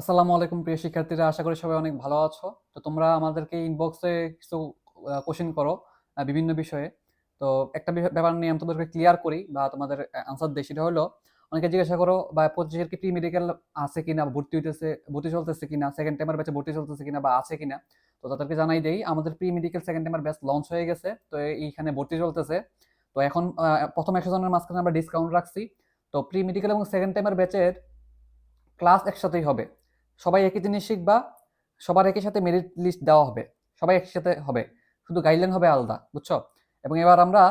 আসসালামু আলাইকুম, প্রিয় শিক্ষার্থীরা। আশা করি সবাই অনেক ভালো আছো। তো তোমরা আমাদেরকে ইনবক্সে কিছু কোশ্চেন করো বিভিন্ন বিষয়ে। তো একটা ব্যাপার নিয়ে আমি তোমাদেরকে ক্লিয়ার করি বা তোমাদের আনসার দিই। সেটা হলো, অনেকে জিজ্ঞাসা করো, বা পঁচিশের কি প্রি মেডিকেল আছে কিনা, ভর্তি হইতেছে, ভর্তি চলতেছে কিনা সেকেন্ড টাইমের ব্যাচে ভর্তি চলতেছে কিনা বা আছে কিনা। তো তাদেরকে জানাই দেই, আমাদের প্রি মেডিকেল সেকেন্ড টাইমের ব্যাচ লঞ্চ হয়ে গেছে, তো এইখানে ভর্তি চলতেছে। তো এখন প্রথম একশো জনের মাঝখানে আমরা ডিসকাউন্ট রাখছি। তো প্রি মেডিকেল এবং সেকেন্ড টাইমের ব্যাচের ক্লাস একসাথেই হবে। সবাই একই জিনিস শিখবা, সবার একই সাথে মেরিট লিস্ট দেওয়া হবে, সবাই একই সাথে হবে, শুধু গাইডলাইন হবে আলাদা, বুঝছ? এবং এবার আমরা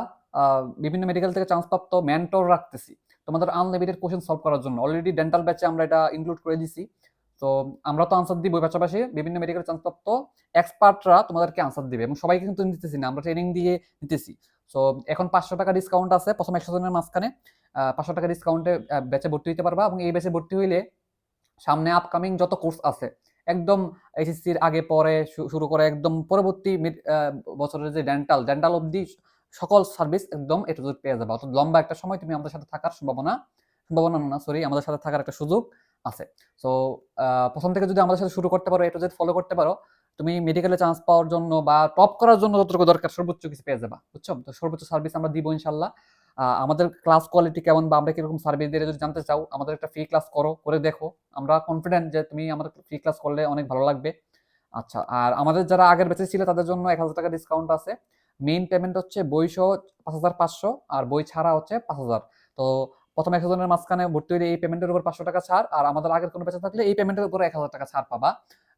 বিভিন্ন মেডিকেল থেকে চান্সপ্রাপ্ত মেন্টর রাখতেছি, তোমাদের আনলিমিটেড কোশ্চেন সলভ করার জন্য। অলরেডি ডেন্টাল ব্যাচে আমরা এটা ইনক্লুড করে দিছি, তো আমরা তো আনসার দিব পাশাপাশি, বিভিন্ন মেডিকেল চান্সপ্রাপ্ত এক্সপার্টরা তোমাদেরকে আনসার দিবে, এবং সবাইকে কিন্তু নিতেছি না, আমরা ট্রেনিং দিয়ে নিতেছি। সো এখন পাঁচশো টাকা ডিসকাউন্ট আছে, প্রথম একশো জনের মাঝখানে পাঁচশো টাকা ডিসকাউন্টে ব্যাচে ভর্তি হতে পারবা, এবং এই ব্যাচে ভর্তি হইলে সামনে আপকামিং যত কোর্স আছে, একদম এইচএসসির আগে পরে শুরু করে একদম পরবর্তী বছরের যে ডেন্টাল ডেন্টাল অবধি সকল সার্ভিস একদম এটু পেয়ে যাবে। অর্থাৎ লম্বা একটা সময় তুমি আমাদের সাথে থাকার সম্ভাবনা সম্ভাবনা না সরি আমাদের সাথে থাকার একটা সুযোগ আছে। সো প্রথম থেকে যদি আমাদের সাথে শুরু করতে পারো এটু ফলো করতে পারো, তুমি মেডিকেলে চান্স পাওয়ার জন্য বা টপ করার জন্য যতটুকু দরকার, সর্বোচ্চ কিছু পেয়ে যাবা, বুঝছ? তো সর্বোচ্চ সার্ভিস আমরা দিব ইনশাল্লাহ। আমাদের ক্লাস কোয়ালিটি কেমন বা আমরা কীরকম সার্ভিস দিয়ে যদি জানতে চাও, আমাদের একটা ফ্রি ক্লাস করো, করে দেখো। আমরা কনফিডেন্ট যে তুমি আমাদের ফ্রি ক্লাস করলে অনেক ভালো লাগবে। আচ্ছা আর আমাদের যারা আগের বেঁচে ছিল, তাদের জন্য এক হাজার টাকা ডিসকাউন্ট আছে। মেইন পেমেন্ট হচ্ছে বইসহ পাঁচ হাজার পাঁচশো, আর বই ছাড়া হচ্ছে পাঁচ হাজার। তো প্রথম একশো জনের মাঝখানে ভর্তি হলে এই পেমেন্টের উপর পাঁচশো টাকা ছাড়, আর আমাদের আগের কোনো বেঁচে থাকলে এই পেমেন্টের উপর এক হাজার টাকা ছাড় পাবা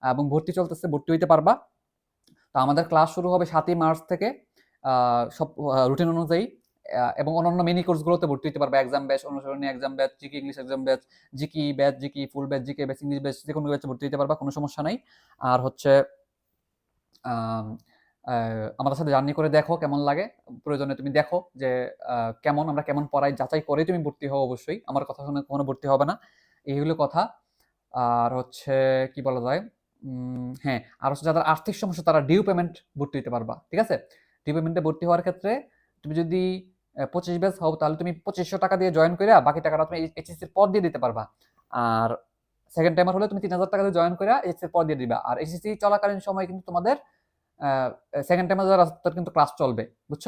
এবং ভর্তি চলতেছে, ভর্তি হইতে পারবা। তো আমাদের ক্লাস শুরু হবে সাতই মার্চ থেকে সব রুটিন অনুযায়ী। এবং অন্যান্য মিনি কোর্সগুলোতে ভর্তি হতে পারবে। Exam batch অনুসরণী exam batch GK English exam batch GK batch GK full batch GK batch English batch যে কোনো ব্যাচে ভর্তি হতে পারবা, কোনো সমস্যা নাই। আর হচ্ছে আমাদের সাথে জার্নি করে দেখো কেমন লাগে। প্রয়োজনে তুমি দেখো যে কেমন, আমরা কেমন পড়াই, যাচাই করে তুমি ভর্তি হও অবশ্যই। আমার কথা শুনে কোনো ভর্তি হবে না। এইগুলো কথা। আর হচ্ছে, কি বলা যায়? হ্যাঁ আর হচ্ছে যাদের আর্থিক সমস্যা, তারা ডিউ পেমেন্ট ভর্তি হতে পারবা, ঠিক আছে? ডিউ পেমেন্টে ভর্তি হওয়ার ক্ষেত্রে, তুমি যদি পঁচিশ ব্যাচ হও, তাহলে তুমি পঁচিশশো টাকা দিয়ে জয়েন করে বাকি টাকাটা তুমি এইচএসসির পর দিয়ে দিতে পারবা। আর সেকেন্ড টাইমার হলে তুমি তিন হাজার টাকা দিয়ে জয়েন করে এইচএসসির পর দিয়ে দিবা। আর এইচএসসি চলাকালীন সময় কিন্তু তোমাদের সেকেন্ড টাইমার যারা তাদের কিন্তু ক্লাস চলবে, বুঝছ?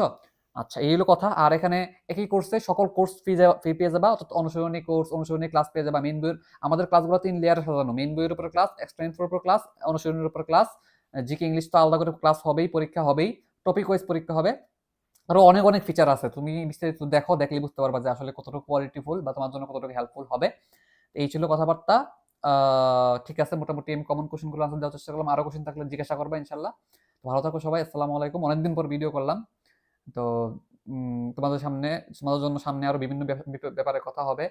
আচ্ছা এই হলো কথা। আর এখানে একই কোর্সে সকল কোর্স ফি ফি পেয়ে যাবা, অর্থাৎ অনুসরণী কোর্স অনুসরণী ক্লাস পেয়ে যাবা। মেন বইয়ের, আমাদের ক্লাসগুলো তিন লেয়ারে সাজানো। মেন বইয়ের উপর ক্লাস এক্সট্রা ইনফোর উপর ক্লাস অনুসরণের উপর ক্লাস জিকে ইংলিশ তো আলাদা করে ক্লাস হবেই, পরীক্ষা হবেই টপিক ওয়াইজ পরীক্ষা হবে। আরও অনেক অনেক ফিচার আছে। তুমি বিস্তারিত দেখো দেখলে বুঝতে পারবা যে আসলে কতটুকু কোয়ালিটিফুল বা তোমার জন্য কতটুকু হেল্পফুল হবে। এই ছিল কথাবার্তা। ঠিক আছে, মোটামুটি আমি কমন কোশ্চেনগুলো আনসার দেওয়ার চেষ্টা করলাম। আরও কোশ্চেন থাকলে জিজ্ঞাসা করবে ইনশাল্লাহ ভালো থাকো সবাই, আসসালামু আলাইকুম। অনেকদিন পর ভিডিও করলাম। তো তোমাদের সামনে, তোমাদের জন্য সামনে আরও বিভিন্ন ব্যাপ- ব্যাপ- ব্যাপারে কথা হবে।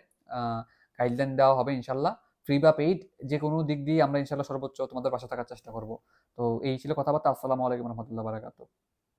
গাইডলাইন দেওয়া হবে ইনশাল্লাহ ফ্রি বা পেইড যে কোনো দিক দিয়ে আমরা ইনশাল্লাহ সর্বোচ্চ তোমাদের পাশে থাকার চেষ্টা করব। তো এই ছিল কথাবার্তা। আসসালামু আলাইকুম রহমতুল্লাহ বারাকাতু